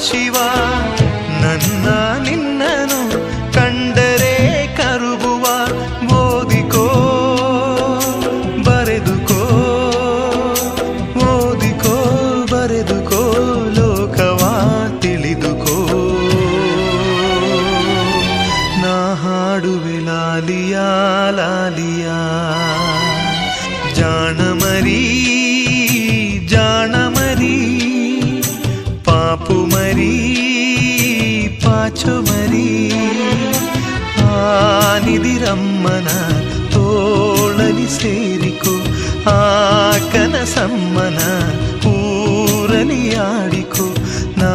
ಶಿವ, ನನ್ನ ನಿನ್ನನು ಕಂಡರೆ ಕರುಗುವ ಓದಿಕೋ, ಬರೆದುಕೋ ಓದಿಕೋ, ಬರೆದುಕೋ, ಲೋಕವ ತಿಳಿದುಕೋ. ನಾ ಹಾಡುವೆ ಲಾಲಿಯಾ ಲಾಲಿಯಾ, ಜಾಣಮರೀ ചുമരി ആനിതിരമ്മന തോളനി സേരിക്കു ആക്കന സമ്മന ഊരനിയാടിക്കു നാ